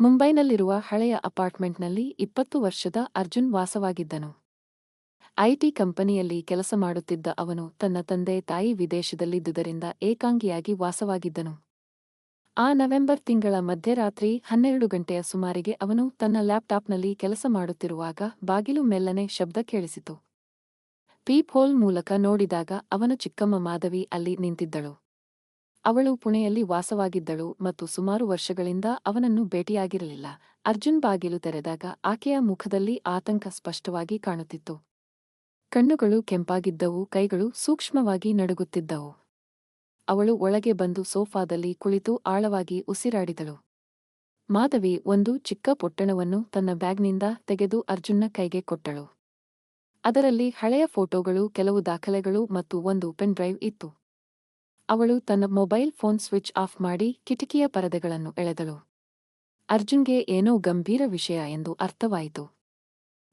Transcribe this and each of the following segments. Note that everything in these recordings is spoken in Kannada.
ಮುಂಬೈನಲ್ಲಿರುವ ಹಳೆಯ ಅಪಾರ್ಟ್ಮೆಂಟ್ನಲ್ಲಿ ಇಪ್ಪತ್ತು ವರ್ಷದ ಅರ್ಜುನ್ ವಾಸವಾಗಿದ್ದನು. ಐಟಿ ಕಂಪನಿಯಲ್ಲಿ ಕೆಲಸ ಮಾಡುತ್ತಿದ್ದ ಅವನು ತನ್ನ ತಂದೆ ತಾಯಿ ವಿದೇಶದಲ್ಲಿದ್ದುದರಿಂದ ಏಕಾಂಗಿಯಾಗಿ ವಾಸವಾಗಿದ್ದನು. ಆ ನವೆಂಬರ್ ತಿಂಗಳ ಮಧ್ಯರಾತ್ರಿ ಹನ್ನೆರಡು ಗಂಟೆಯ ಸುಮಾರಿಗೆ ಅವನು ತನ್ನ ಲ್ಯಾಪ್ಟಾಪ್ನಲ್ಲಿ ಕೆಲಸ ಮಾಡುತ್ತಿರುವಾಗ ಬಾಗಿಲು ಮೆಲ್ಲನೆ ಶಬ್ದ ಕೇಳಿಸಿತು. ಪೀಪ್ ಹೋಲ್ ಮೂಲಕ ನೋಡಿದಾಗ ಅವನ ಚಿಕ್ಕಮ್ಮ ಮಾಧವಿ ಅಲ್ಲಿ ನಿಂತಿದ್ದಳು. ಅವಳು ಪುಣೆಯಲ್ಲಿ ವಾಸವಾಗಿದ್ದಳು ಮತ್ತು ಸುಮಾರು ವರ್ಷಗಳಿಂದ ಅವನನ್ನು ಭೇಟಿಯಾಗಿರಲಿಲ್ಲ. ಅರ್ಜುನ್ ಬಾಗಿಲು ತೆರೆದಾಗ ಆಕೆಯ ಮುಖದಲ್ಲಿ ಆತಂಕ ಸ್ಪಷ್ಟವಾಗಿ ಕಾಣುತ್ತಿತ್ತು. ಕಣ್ಣುಗಳು ಕೆಂಪಾಗಿದ್ದವು, ಕೈಗಳು ಸೂಕ್ಷ್ಮವಾಗಿ ನಡುಗುತ್ತಿದ್ದವು. ಅವಳು ಒಳಗೆ ಬಂದು ಸೋಫಾದಲ್ಲಿ ಕುಳಿತು ಆಳವಾಗಿ ಉಸಿರಾಡಿದಳು. ಮಾಧವಿ ಒಂದು ಚಿಕ್ಕ ಪೊಟ್ಟಣವನ್ನು ತನ್ನ ಬ್ಯಾಗ್ನಿಂದ ತೆಗೆದು ಅರ್ಜುನ್ನ ಕೈಗೆ ಕೊಟ್ಟಳು. ಅದರಲ್ಲಿ ಹಳೆಯ ಫೋಟೋಗಳು, ಕೆಲವು ದಾಖಲೆಗಳು ಮತ್ತು ಒಂದು ಪೆನ್ ಡ್ರೈವ್ ಇತ್ತು. ಅವಳು ತನ್ನ ಮೊಬೈಲ್ ಫೋನ್ ಸ್ವಿಚ್ ಆಫ್ ಮಾಡಿ ಕಿಟಕಿಯ ಪರದೆಗಳನ್ನು ಎಳೆದಳು. ಅರ್ಜುನ್ಗೆ ಏನೋ ಗಂಭೀರ ವಿಷಯ ಎಂದು ಅರ್ಥವಾಯಿತು.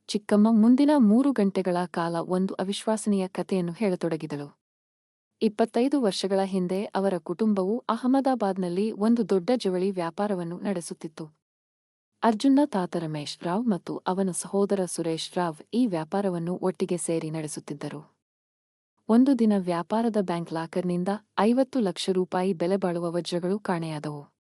ಚಿಕ್ಕಮ್ಮ ಮುಂದಿನ ಮೂರು ಗಂಟೆಗಳ ಕಾಲ ಒಂದು ಅವಿಶ್ವಾಸನೀಯ ಕಥೆಯನ್ನು ಹೇಳತೊಡಗಿದಳು. ಇಪ್ಪತ್ತೈದು ವರ್ಷಗಳ ಹಿಂದೆ ಅವರ ಕುಟುಂಬವು ಅಹಮದಾಬಾದ್ನಲ್ಲಿ ಒಂದು ದೊಡ್ಡ ಜವಳಿ ವ್ಯಾಪಾರವನ್ನು ನಡೆಸುತ್ತಿತ್ತು. ಅರ್ಜುನ್ನ ತಾತ ರಮೇಶ್ ರಾವ್ ಮತ್ತು ಅವನ ಸಹೋದರ ಸುರೇಶ್ ರಾವ್ ಈ ವ್ಯಾಪಾರವನ್ನು ಒಟ್ಟಿಗೆ ಸೇರಿ ನಡೆಸುತ್ತಿದ್ದರು. ಒಂದು ದಿನ ವ್ಯಾಪಾರದ ಬ್ಯಾಂಕ್ ಲಾಕರ್ನಿಂದ ಐವತ್ತು ಲಕ್ಷ ರೂಪಾಯಿ ಬೆಲೆ ಬಾಳುವ ವಜ್ರಗಳು ಕಾಣೆಯಾದವು.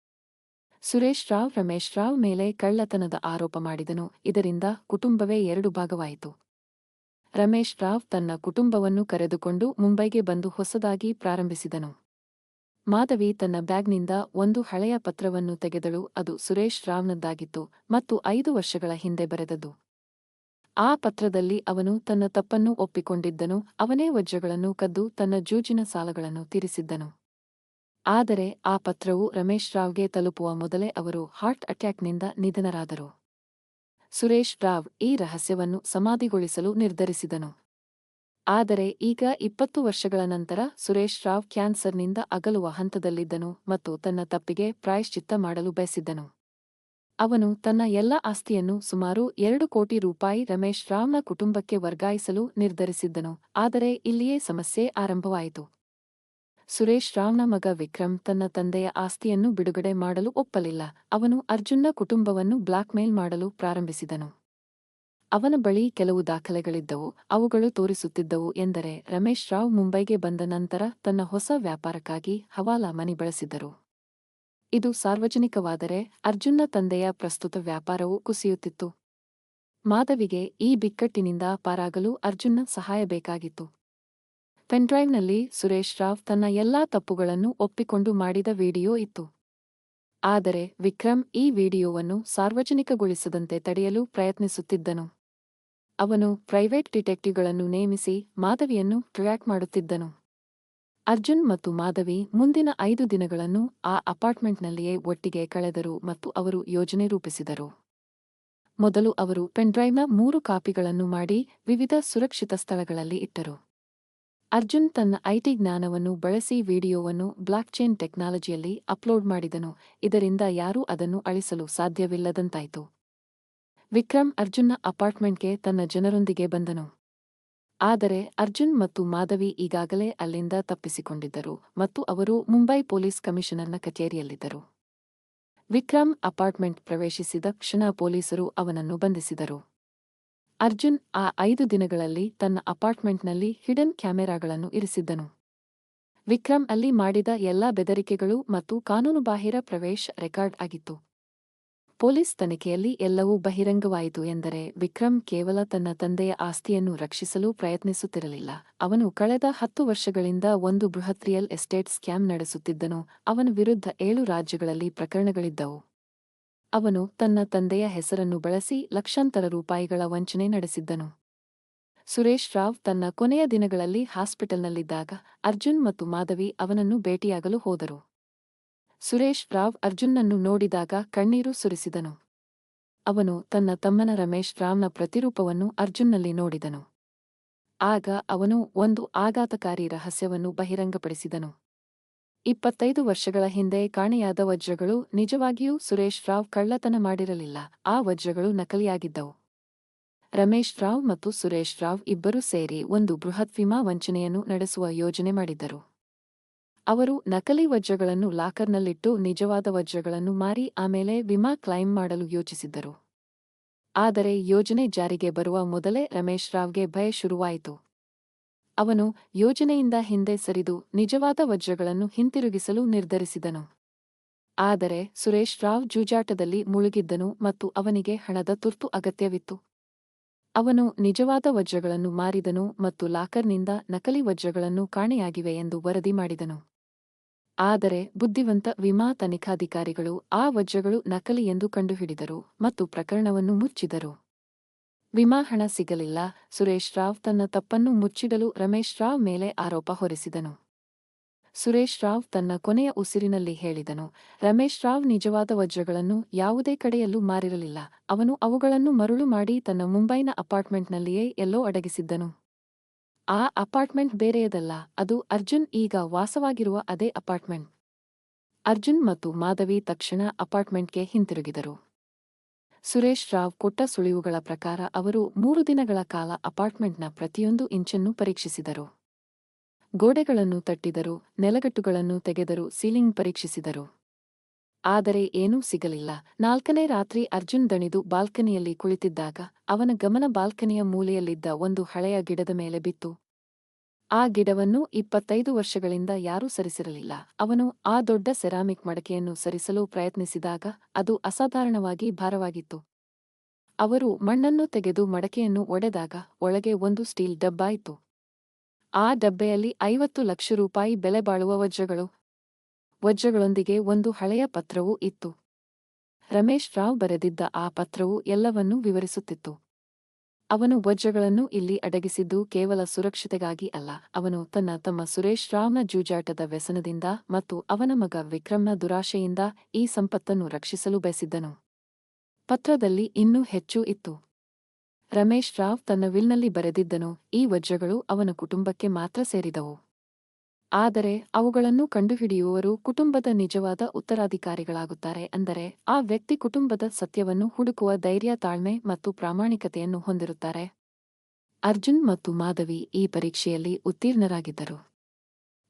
ಸುರೇಶ್ ರಾವ್, ರಮೇಶ್ ರಾವ್ ಮೇಲೆ ಕಳ್ಳತನದ ಆರೋಪ ಮಾಡಿದನು. ಇದರಿಂದ ಕುಟುಂಬವೇ ಎರಡು ಭಾಗವಾಯಿತು. ರಮೇಶ್ ರಾವ್ ತನ್ನ ಕುಟುಂಬವನ್ನು ಕರೆದುಕೊಂಡು ಮುಂಬೈಗೆ ಬಂದು ಹೊಸದಾಗಿ ಪ್ರಾರಂಭಿಸಿದನು. ಮಾಧವಿ ತನ್ನ ಬ್ಯಾಗ್ನಿಂದ ಒಂದು ಹಳೆಯ ಪತ್ರವನ್ನು ತೆಗೆದಳು. ಅದು ಸುರೇಶ್ ರಾವ್ನದ್ದಾಗಿತ್ತು ಮತ್ತು ಐದು ವರ್ಷಗಳ ಹಿಂದೆ ಬರೆದದ್ದು. ಆ ಪತ್ರದಲ್ಲಿ ಅವನು ತನ್ನ ತಪ್ಪನ್ನು ಒಪ್ಪಿಕೊಂಡಿದ್ದನು, ಅವನೇ ವಜ್ರಗಳನ್ನು ಕದ್ದು ತನ್ನ ಜೂಜಿನ ಸಾಲಗಳನ್ನು ತೀರಿಸಿದ್ದನು. ಆದರೆ ಆ ಪತ್ರವು ರಮೇಶ್ ರಾವ್ಗೆ ತಲುಪುವ ಮೊದಲೇ ಅವರು ಹಾರ್ಟ್ ಅಟ್ಯಾಕ್ನಿಂದ ನಿಧನರಾದರು. ಸುರೇಶ್ ರಾವ್ ಈ ರಹಸ್ಯವನ್ನು ಸಮಾಧಿಗೊಳಿಸಲು ನಿರ್ಧರಿಸಿದನು. ಆದರೆ ಈಗ ಇಪ್ಪತ್ತು ವರ್ಷಗಳ ನಂತರ ಸುರೇಶ್ ರಾವ್ ಕ್ಯಾನ್ಸರ್ನಿಂದ ಅಗಲುವ ಹಂತದಲ್ಲಿದ್ದನು ಮತ್ತು ತನ್ನ ತಪ್ಪಿಗೆ ಪ್ರಾಯಶ್ಚಿತ್ತ ಮಾಡಲು ಬಯಸಿದ್ದನು. ಅವನು ತನ್ನ ಎಲ್ಲ ಆಸ್ತಿಯನ್ನು ಸುಮಾರು ಎರಡು ಕೋಟಿ ರೂಪಾಯಿ ರಮೇಶ್ ರಾವ್ನ ಕುಟುಂಬಕ್ಕೆ ವರ್ಗಾಯಿಸಲು ನಿರ್ಧರಿಸಿದ್ದನು. ಆದರೆ ಇಲ್ಲಿಯೇ ಸಮಸ್ಯೆ ಆರಂಭವಾಯಿತು. ಸುರೇಶ್ ರಾವ್ನ ಮಗ ವಿಕ್ರಮ್ ತನ್ನ ತಂದೆಯ ಆಸ್ತಿಯನ್ನು ಬಿಡುಗಡೆ ಮಾಡಲು ಒಪ್ಪಲಿಲ್ಲ. ಅವನು ಅರ್ಜುನ್ನ ಕುಟುಂಬವನ್ನು ಬ್ಲಾಕ್ಮೇಲ್ ಮಾಡಲು ಪ್ರಾರಂಭಿಸಿದನು. ಅವನ ಬಳಿ ಕೆಲವು ದಾಖಲೆಗಳಿದ್ದವು. ಅವುಗಳು ತೋರಿಸುತ್ತಿದ್ದವು ಎಂದರೆ ರಮೇಶ್ ರಾವ್ ಮುಂಬೈಗೆ ಬಂದ ನಂತರ ತನ್ನ ಹೊಸ ವ್ಯಾಪಾರಕ್ಕಾಗಿ ಹವಾಲಾ ಮನಿ ಬಳಸಿದ್ದರು. ಇದು ಸಾರ್ವಜನಿಕವಾದರೆ ಅರ್ಜುನ್ನ ತಂದೆಯ ಪ್ರಸ್ತುತ ವ್ಯಾಪಾರವು ಕುಸಿಯುತ್ತಿತ್ತು. ಮಾಧವಿಗೆ ಈ ಬಿಕ್ಕಟ್ಟಿನಿಂದ ಪಾರಾಗಲು ಅರ್ಜುನ್ನ ಸಹಾಯ ಬೇಕಾಗಿತ್ತು. ಪೆನ್ಡ್ರೈವ್ನಲ್ಲಿ ಸುರೇಶ್ ರಾವ್ ತನ್ನ ಎಲ್ಲಾ ತಪ್ಪುಗಳನ್ನು ಒಪ್ಪಿಕೊಂಡು ಮಾಡಿದ ವಿಡಿಯೋ ಇತ್ತು. ಆದರೆ ವಿಕ್ರಮ್ ಈ ವಿಡಿಯೋವನ್ನು ಸಾರ್ವಜನಿಕಗೊಳಿಸದಂತೆ ತಡೆಯಲು ಪ್ರಯತ್ನಿಸುತ್ತಿದ್ದನು. ಅವನು ಪ್ರೈವೇಟ್ ಡಿಟೆಕ್ಟಿವ್ಗಳನ್ನು ನೇಮಿಸಿ ಮಾಧವಿಯನ್ನು ಟ್ರ್ಯಾಕ್ ಮಾಡುತ್ತಿದ್ದನು. ಅರ್ಜುನ್ ಮತ್ತು ಮಾಧವಿ ಮುಂದಿನ ಐದು ದಿನಗಳನ್ನು ಆ ಅಪಾರ್ಟ್ಮೆಂಟ್ನಲ್ಲಿಯೇ ಒಟ್ಟಿಗೆ ಕಳೆದರು ಮತ್ತು ಅವರು ಯೋಜನೆ ರೂಪಿಸಿದರು. ಮೊದಲು ಅವರು ಪೆನ್ಡ್ರೈವ್ನ ಮೂರು ಕಾಪಿಗಳನ್ನು ಮಾಡಿ ವಿವಿಧ ಸುರಕ್ಷಿತ ಸ್ಥಳಗಳಲ್ಲಿ ಇಟ್ಟರು. ಅರ್ಜುನ್ ತನ್ನ ಐಟಿ ಜ್ಞಾನವನ್ನು ಬಳಸಿ ವಿಡಿಯೋವನ್ನು ಬ್ಲಾಕ್ಚೈನ್ ಟೆಕ್ನಾಲಜಿಯಲ್ಲಿ ಅಪ್ಲೋಡ್ ಮಾಡಿದನು, ಇದರಿಂದ ಯಾರೂ ಅದನ್ನು ಅಳಿಸಲು ಸಾಧ್ಯವಿಲ್ಲದಂತಾಯಿತು. ವಿಕ್ರಮ್ ಅರ್ಜುನ್ನ ಅಪಾರ್ಟ್ಮೆಂಟ್ಗೆ ತನ್ನ ಜನರೊಂದಿಗೆ ಬಂದನು. ಆದರೆ ಅರ್ಜುನ್ ಮತ್ತು ಮಾಧವಿ ಈಗಾಗಲೇ ಅಲ್ಲಿಂದ ತಪ್ಪಿಸಿಕೊಂಡಿದ್ದರು ಮತ್ತು ಅವರು ಮುಂಬೈ ಪೊಲೀಸ್ ಕಮಿಷನರ್ನ ಕಚೇರಿಯಲ್ಲಿದ್ದರು. ವಿಕ್ರಮ್ ಅಪಾರ್ಟ್ಮೆಂಟ್ ಪ್ರವೇಶಿಸಿದ ಕ್ಷಣ ಪೊಲೀಸರು ಅವನನ್ನು ಬಂಧಿಸಿದರು. ಅರ್ಜುನ್ ಆ ಐದು ದಿನಗಳಲ್ಲಿ ತನ್ನ ಅಪಾರ್ಟ್ಮೆಂಟ್ನಲ್ಲಿ ಹಿಡನ್ ಕ್ಯಾಮೆರಾಗಳನ್ನು ಇರಿಸಿದ್ದನು. ವಿಕ್ರಮ್ ಅಲ್ಲಿ ಮಾಡಿದ ಎಲ್ಲಾ ಬೆದರಿಕೆಗಳು ಮತ್ತು ಕಾನೂನುಬಾಹಿರ ಪ್ರವೇಶ ರೆಕಾರ್ಡ್ ಆಗಿತ್ತು. ಪೊಲೀಸ್ ತನಿಖೆಯಲ್ಲಿ ಎಲ್ಲವೂ ಬಹಿರಂಗವಾಯಿತು ಎಂದರೆ ವಿಕ್ರಮ್ ಕೇವಲ ತನ್ನ ತಂದೆಯ ಆಸ್ತಿಯನ್ನು ರಕ್ಷಿಸಲು ಪ್ರಯತ್ನಿಸುತ್ತಿರಲಿಲ್ಲ. ಅವನು ಕಳೆದ ಹತ್ತು ವರ್ಷಗಳಿಂದ ಒಂದು ಬೃಹತ್ ರಿಯಲ್ ಎಸ್ಟೇಟ್ ಸ್ಕ್ಯಾಮ್ ನಡೆಸುತ್ತಿದ್ದನು. ಅವನ ವಿರುದ್ಧ ಏಳು ರಾಜ್ಯಗಳಲ್ಲಿ ಪ್ರಕರಣಗಳಿದ್ದವು. ಅವನು ತನ್ನ ತಂದೆಯ ಹೆಸರನ್ನು ಬಳಸಿ ಲಕ್ಷಾಂತರ ರೂಪಾಯಿಗಳ ವಂಚನೆ ನಡೆಸಿದ್ದನು. ಸುರೇಶ್ ರಾವ್ ತನ್ನ ಕೊನೆಯ ದಿನಗಳಲ್ಲಿ ಹಾಸ್ಪಿಟಲ್ನಲ್ಲಿದ್ದಾಗ ಅರ್ಜುನ್ ಮತ್ತು ಮಾಧವಿ ಅವನನ್ನು ಭೇಟಿಯಾಗಲು ಹೋದರು. ಸುರೇಶ್ ರಾವ್ ಅರ್ಜುನ್ನನ್ನು ನೋಡಿದಾಗ ಕಣ್ಣೀರು ಸುರಿಸಿದನು. ಅವನು ತನ್ನ ತಮ್ಮನ ರಮೇಶ್ ರಾವ್ನ ಪ್ರತಿರೂಪವನ್ನು ಅರ್ಜುನ್ನಲ್ಲಿ ನೋಡಿದನು. ಆಗ ಅವನು ಒಂದು ಆಘಾತಕಾರಿ ರಹಸ್ಯವನ್ನು ಬಹಿರಂಗಪಡಿಸಿದನು. ಇಪ್ಪತ್ತೈದು ವರ್ಷಗಳ ಹಿಂದೆ ಕಾಣೆಯಾದ ವಜ್ರಗಳು ನಿಜವಾಗಿಯೂ ಸುರೇಶ್ ರಾವ್ ಕಳ್ಳತನ ಮಾಡಿರಲಿಲ್ಲ, ಆ ವಜ್ರಗಳು ನಕಲಿಯಾಗಿದ್ದವು. ರಮೇಶ್ ರಾವ್ ಮತ್ತು ಸುರೇಶ್ ರಾವ್ ಇಬ್ಬರೂ ಸೇರಿ ಒಂದು ಬೃಹತ್ ವಿಮಾ ವಂಚನೆಯನ್ನು ನಡೆಸುವ ಯೋಜನೆ ಮಾಡಿದ್ದರು. ಅವರು ನಕಲಿ ವಜ್ರಗಳನ್ನು ಲಾಕರ್ನಲ್ಲಿಟ್ಟು ನಿಜವಾದ ವಜ್ರಗಳನ್ನು ಮಾರಿ ಆಮೇಲೆ ವಿಮಾ ಕ್ಲೈಮ್ ಮಾಡಲು ಯೋಚಿಸಿದ್ದರು. ಆದರೆ ಯೋಜನೆ ಜಾರಿಗೆ ಬರುವ ಮೊದಲೇ ರಮೇಶ್ ರಾವ್ಗೆ ಭಯ ಶುರುವಾಯಿತು. ಅವನು ಯೋಜನೆಯಿಂದ ಹಿಂದೆ ಸರಿದು ನಿಜವಾದ ವಜ್ರಗಳನ್ನು ಹಿಂತಿರುಗಿಸಲು ನಿರ್ಧರಿಸಿದನು. ಆದರೆ ಸುರೇಶ್ ರಾವ್ ಜೂಜಾಟದಲ್ಲಿ ಮುಳುಗಿದ್ದನು ಮತ್ತು ಅವನಿಗೆ ಹಣದ ತುರ್ತು ಅಗತ್ಯವಿತ್ತು. ಅವನು ನಿಜವಾದ ವಜ್ರಗಳನ್ನು ಮಾರಿದನು ಮತ್ತು ಲಾಕರ್ನಿಂದ ನಕಲಿ ವಜ್ರಗಳನ್ನು ಕಾಣೆಯಾಗಿವೆ ಎಂದು ವರದಿ ಮಾಡಿದನು. ಆದರೆ ಬುದ್ಧಿವಂತ ವಿಮಾ ತನಿಖಾಧಿಕಾರಿಗಳು ಆ ವಜ್ರಗಳು ನಕಲಿ ಎಂದು ಕಂಡುಹಿಡಿದರು ಮತ್ತು ಪ್ರಕರಣವನ್ನು ಮುಚ್ಚಿದರು. ವಿಮಾ ಹಣ ಸಿಗಲಿಲ್ಲ. ಸುರೇಶ್ ರಾವ್ ತನ್ನ ತಪ್ಪನ್ನು ಮುಚ್ಚಿಡಲು ರಮೇಶ್ ರಾವ್ ಮೇಲೆ ಆರೋಪ ಹೊರಿಸಿದನು. ಸುರೇಶ್ ರಾವ್ ತನ್ನ ಕೊನೆಯ ಉಸಿರಿನಲ್ಲಿ ಹೇಳಿದನು, ರಮೇಶ್ ರಾವ್ ನಿಜವಾದ ವಜ್ರಗಳನ್ನು ಯಾವುದೇ ಕಡೆಯಲ್ಲೂ ಮಾರಿರಲಿಲ್ಲ. ಅವನು ಅವುಗಳನ್ನು ಮರುಳು ಮಾಡಿ ತನ್ನ ಮುಂಬೈನ ಅಪಾರ್ಟ್ಮೆಂಟ್ನಲ್ಲಿಯೇ ಎಲ್ಲೋ ಅಡಗಿಸಿದ್ದನು. ಆ ಅಪಾರ್ಟ್ಮೆಂಟ್ ಬೇರೆಯದಲ್ಲ, ಅದು ಅರ್ಜುನ್ ಈಗ ವಾಸವಾಗಿರುವ ಅದೇ ಅಪಾರ್ಟ್ಮೆಂಟ್. ಅರ್ಜುನ್ ಮತ್ತು ಮಾಧವಿ ತಕ್ಷಣ ಅಪಾರ್ಟ್ಮೆಂಟ್ಗೆ ಹಿಂತಿರುಗಿದರು. ಸುರೇಶ್ ರಾವ್ ಕೊಟ್ಟ ಸುಳಿವುಗಳ ಪ್ರಕಾರ ಅವರು ಮೂರು ದಿನಗಳ ಕಾಲ ಅಪಾರ್ಟ್ಮೆಂಟ್ನ ಪ್ರತಿಯೊಂದು ಇಂಚನ್ನು ಪರೀಕ್ಷಿಸಿದರು. ಗೋಡೆಗಳನ್ನು ತಟ್ಟಿದರು, ನೆಲಗಟ್ಟುಗಳನ್ನು ತೆಗೆದರು, ಸೀಲಿಂಗ್ ಪರೀಕ್ಷಿಸಿದರು. ಆದರೆ ಏನೂ ಸಿಗಲಿಲ್ಲ. ನಾಲ್ಕನೇ ರಾತ್ರಿ ಅರ್ಜುನ್ ದಣಿದು ಬಾಲ್ಕನಿಯಲ್ಲಿ ಕುಳಿತಿದ್ದಾಗ ಅವನ ಗಮನ ಬಾಲ್ಕನಿಯ ಮೂಲೆಯಲ್ಲಿದ್ದ ಒಂದು ಹಳೆಯ ಗಿಡದ ಮೇಲೆ ಬಿತ್ತು. ಆ ಗಿಡವನ್ನು ಇಪ್ಪತ್ತೈದು ವರ್ಷಗಳಿಂದ ಯಾರೂ ಸರಿಸಿರಲಿಲ್ಲ. ಅವನು ಆ ದೊಡ್ಡ ಸೆರಾಮಿಕ್ ಮಡಕೆಯನ್ನು ಸರಿಸಲು ಪ್ರಯತ್ನಿಸಿದಾಗ ಅದು ಅಸಾಧಾರಣವಾಗಿ ಭಾರವಾಗಿತ್ತು. ಅವರು ಮಣ್ಣನ್ನು ತೆಗೆದು ಮಡಕೆಯನ್ನು ಒಡೆದಾಗ ಒಳಗೆ ಒಂದು ಸ್ಟೀಲ್ ಡಬ್ಬಾಯಿತು ಆ ಡಬ್ಬೆಯಲ್ಲಿ ಐವತ್ತು ಲಕ್ಷ ರೂಪಾಯಿ ಬೆಲೆ ಬಾಳುವ ವಜ್ರಗಳು ವಜ್ರಗಳೊಂದಿಗೆ ಒಂದು ಹಳೆಯ ಪತ್ರವೂ ಇತ್ತು. ರಮೇಶ್ ರಾವ್ ಬರೆದಿದ್ದ ಆ ಪತ್ರವು ಎಲ್ಲವನ್ನೂ ವಿವರಿಸುತ್ತಿತ್ತು. ಅವನು ವಜ್ರಗಳನ್ನು ಇಲ್ಲಿ ಅಡಗಿಸಿದ್ದು ಕೇವಲ ಸುರಕ್ಷತೆಗಾಗಿ ಅಲ್ಲ, ಅವನು ತನ್ನ ತಮ್ಮ ಸುರೇಶ್ ರಾವ್ನ ಜೂಜಾಟದ ವ್ಯಸನದಿಂದ ಮತ್ತು ಅವನ ಮಗ ವಿಕ್ರಮ್ನ ದುರಾಶೆಯಿಂದ ಈ ಸಂಪತ್ತನ್ನು ರಕ್ಷಿಸಲು ಬಯಸಿದ್ದನು. ಪತ್ರದಲ್ಲಿ ಇನ್ನೂ ಹೆಚ್ಚು ಇತ್ತು. ರಮೇಶ್ ರಾವ್ ತನ್ನ ವಿಲ್ನಲ್ಲಿ ಬರೆದಿದ್ದನು, ಈ ವಜ್ರಗಳು ಅವನ ಕುಟುಂಬಕ್ಕೆ ಮಾತ್ರ ಸೇರಿದವು. ಆದರೆ ಅವುಗಳನ್ನು ಕಂಡುಹಿಡಿಯುವವರು ಕುಟುಂಬದ ನಿಜವಾದ ಉತ್ತರಾಧಿಕಾರಿಗಳಾಗುತ್ತಾರೆ ಅಂದರೆ ಆ ವ್ಯಕ್ತಿ ಕುಟುಂಬದ ಸತ್ಯವನ್ನು ಹುಡುಕುವ ಧೈರ್ಯ, ತಾಳ್ಮೆ ಮತ್ತು ಪ್ರಾಮಾಣಿಕತೆಯನ್ನು ಹೊಂದಿರುತ್ತಾರೆ. ಅರ್ಜುನ್ ಮತ್ತು ಮಾಧವಿ ಈ ಪರೀಕ್ಷೆಯಲ್ಲಿ ಉತ್ತೀರ್ಣರಾಗಿದ್ದರು.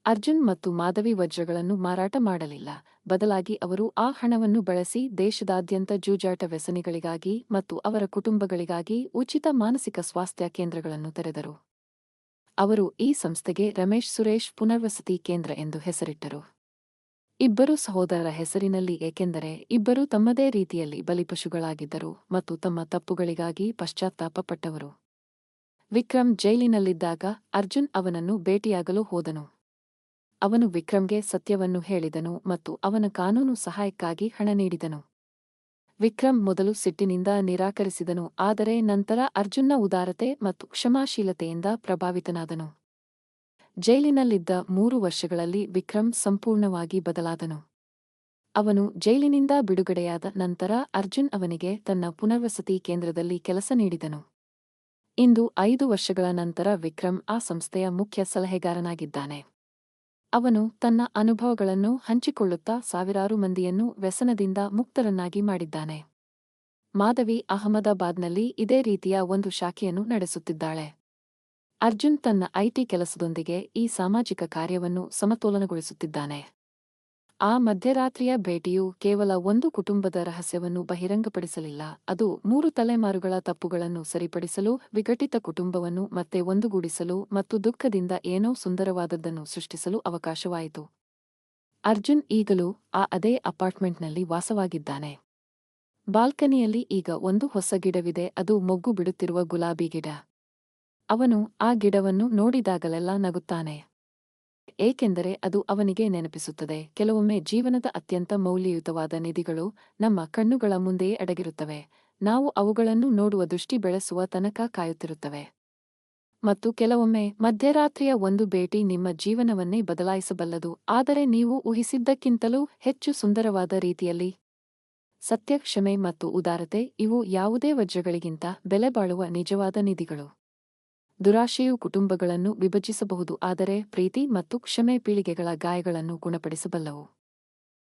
ಅರ್ಜುನ್ ಮತ್ತು ಮಾಧವಿ ವಜ್ರಗಳನ್ನು ಮಾರಾಟ ಮಾಡಲಿಲ್ಲ. ಬದಲಾಗಿ ಅವರು ಆ ಹಣವನ್ನು ಬಳಸಿ ದೇಶದಾದ್ಯಂತ ಜೂಜಾಟ ವ್ಯಸನಿಗಳಿಗಾಗಿ ಮತ್ತು ಅವರ ಕುಟುಂಬಗಳಿಗಾಗಿ ಉಚಿತ ಮಾನಸಿಕ ಸ್ವಾಸ್ಥ್ಯ ಕೇಂದ್ರಗಳನ್ನು ತೆರೆದರು. ಅವರು ಈ ಸಂಸ್ಥೆಗೆ ರಮೇಶ್ ಸುರೇಶ್ ಪುನರ್ವಸತಿ ಕೇಂದ್ರ ಎಂದು ಹೆಸರಿಟ್ಟರು. ಇಬ್ಬರು ಸಹೋದರರ ಹೆಸರಿನಲ್ಲಿ ಏಕೆಂದರೆ ಇಬ್ಬರು ತಮ್ಮದೇ ರೀತಿಯಲ್ಲಿ ಬಲಿಪಶುಗಳಾಗಿದ್ದರು ಮತ್ತು ತಮ್ಮ ತಪ್ಪುಗಳಿಗಾಗಿ ಪಶ್ಚಾತ್ತಾಪಪಟ್ಟವರು. ವಿಕ್ರಮ್ ಜೈಲಿನಲ್ಲಿದ್ದಾಗ ಅರ್ಜುನ್ ಅವನನ್ನು ಭೇಟಿಯಾಗಲು ಹೋದನು. ಅವನು ವಿಕ್ರಮ್ಗೆ ಸತ್ಯವನ್ನು ಹೇಳಿದನು ಮತ್ತು ಅವನ ಕಾನೂನು ಸಹಾಯಕ್ಕಾಗಿ ಹಣ ನೀಡಿದನು. ವಿಕ್ರಮ್ ಮೊದಲು ಸಿಟ್ಟಿನಿಂದ ನಿರಾಕರಿಸಿದನು, ಆದರೆ ನಂತರ ಅರ್ಜುನ್ನ ಉದಾರತೆ ಮತ್ತು ಕ್ಷಮಾಶೀಲತೆಯಿಂದ ಪ್ರಭಾವಿತನಾದನು. ಜೈಲಿನಲ್ಲಿದ್ದ ಮೂರು ವರ್ಷಗಳಲ್ಲಿ ವಿಕ್ರಮ್ ಸಂಪೂರ್ಣವಾಗಿ ಬದಲಾದನು. ಅವನು ಜೈಲಿನಿಂದ ಬಿಡುಗಡೆಯಾದ ನಂತರ ಅರ್ಜುನ್ ಅವನಿಗೆ ತನ್ನ ಪುನರ್ವಸತಿ ಕೇಂದ್ರದಲ್ಲಿ ಕೆಲಸ ನೀಡಿದನು. ಇಂದು ಐದು ವರ್ಷಗಳ ನಂತರ ವಿಕ್ರಮ್ ಆ ಸಂಸ್ಥೆಯ ಮುಖ್ಯ ಸಲಹೆಗಾರನಾಗಿದ್ದಾನೆ. ಅವನು ತನ್ನ ಅನುಭವಗಳನ್ನು ಹಂಚಿಕೊಳ್ಳುತ್ತಾ ಸಾವಿರಾರು ಮಂದಿಯನ್ನು ವ್ಯಸನದಿಂದ ಮುಕ್ತರನ್ನಾಗಿ ಮಾಡಿದ್ದಾನೆ. ಮಾಧವಿ ಅಹಮದಾಬಾದ್ನಲ್ಲಿ ಇದೇ ರೀತಿಯ ಒಂದು ಶಾಖೆಯನ್ನು ನಡೆಸುತ್ತಿದ್ದಾಳೆ. ಅರ್ಜುನ್ ತನ್ನ ಐಟಿ ಕೆಲಸದೊಂದಿಗೆ ಈ ಸಾಮಾಜಿಕ ಕಾರ್ಯವನ್ನು ಸಮತೋಲನಗೊಳಿಸುತ್ತಿದ್ದಾನೆ. ಆ ಮಧ್ಯರಾತ್ರಿಯ ಭೇಟಿಯು ಕೇವಲ ಒಂದು ಕುಟುಂಬದ ರಹಸ್ಯವನ್ನು ಬಹಿರಂಗಪಡಿಸಲಿಲ್ಲ, ಅದು ಮೂರು ತಲೆಮಾರುಗಳ ತಪ್ಪುಗಳನ್ನು ಸರಿಪಡಿಸಲು, ವಿಘಟಿತ ಕುಟುಂಬವನ್ನು ಮತ್ತೆ ಒಂದುಗೂಡಿಸಲು ಮತ್ತು ದುಃಖದಿಂದ ಏನೋ ಸುಂದರವಾದದ್ದನ್ನು ಸೃಷ್ಟಿಸಲು ಅವಕಾಶವಾಯಿತು. ಅರ್ಜುನ್ ಈಗಲೂ ಆ ಅದೇ ಅಪಾರ್ಟ್ಮೆಂಟ್ನಲ್ಲಿ ವಾಸವಾಗಿದ್ದಾನೆ. ಬಾಲ್ಕನಿಯಲ್ಲಿ ಈಗ ಒಂದು ಹೊಸ ಗಿಡವಿದೆ, ಅದು ಮೊಗ್ಗು ಬಿಡುತ್ತಿರುವ ಗುಲಾಬಿ ಗಿಡ. ಅವನು ಆ ಗಿಡವನ್ನು ನೋಡಿದಾಗಲೆಲ್ಲ ನಗುತ್ತಾನೆ. ಏಕೆಂದರೆ ಅದು ಅವನಿಗೆ ನೆನಪಿಸುತ್ತದೆ. ಕೆಲವೊಮ್ಮೆ ಜೀವನದ ಅತ್ಯಂತ ಮೌಲ್ಯಯುತವಾದ ನಿಧಿಗಳು ನಮ್ಮ ಕಣ್ಣುಗಳ ಮುಂದೆಯೇ ಅಡಗಿರುತ್ತವೆ. ನಾವು ಅವುಗಳನ್ನು ನೋಡುವ ದೃಷ್ಟಿ ಬೆಳೆಸುವ ತನಕ ಕಾಯುತ್ತಿರುತ್ತವೆ. ಮತ್ತು ಕೆಲವೊಮ್ಮೆ ಮಧ್ಯರಾತ್ರಿಯ ಒಂದು ಭೇಟಿ ನಿಮ್ಮ ಜೀವನವನ್ನೇ ಬದಲಾಯಿಸಬಲ್ಲದು. ಆದರೆ ನೀವು ಊಹಿಸಿದ್ದಕ್ಕಿಂತಲೂ ಹೆಚ್ಚು ಸುಂದರವಾದ ರೀತಿಯಲ್ಲಿ ಸತ್ಯ ಕ್ಷಮೆ ಮತ್ತು ಉದಾರತೆ ಇವು ಯಾವುದೇ ವಜ್ರಗಳಿಗಿಂತ ಬೆಲೆಬಾಳುವ ನಿಜವಾದ ನಿಧಿಗಳು. ದುರಾಶೆಯು ಕುಟುಂಬಗಳನ್ನು ವಿಭಜಿಸಬಹುದು ಆದರೆ ಪ್ರೀತಿ ಮತ್ತು ಕ್ಷಮೆ ಪೀಳಿಗೆಗಳ ಗಾಯಗಳನ್ನು ಗುಣಪಡಿಸಬಲ್ಲವು.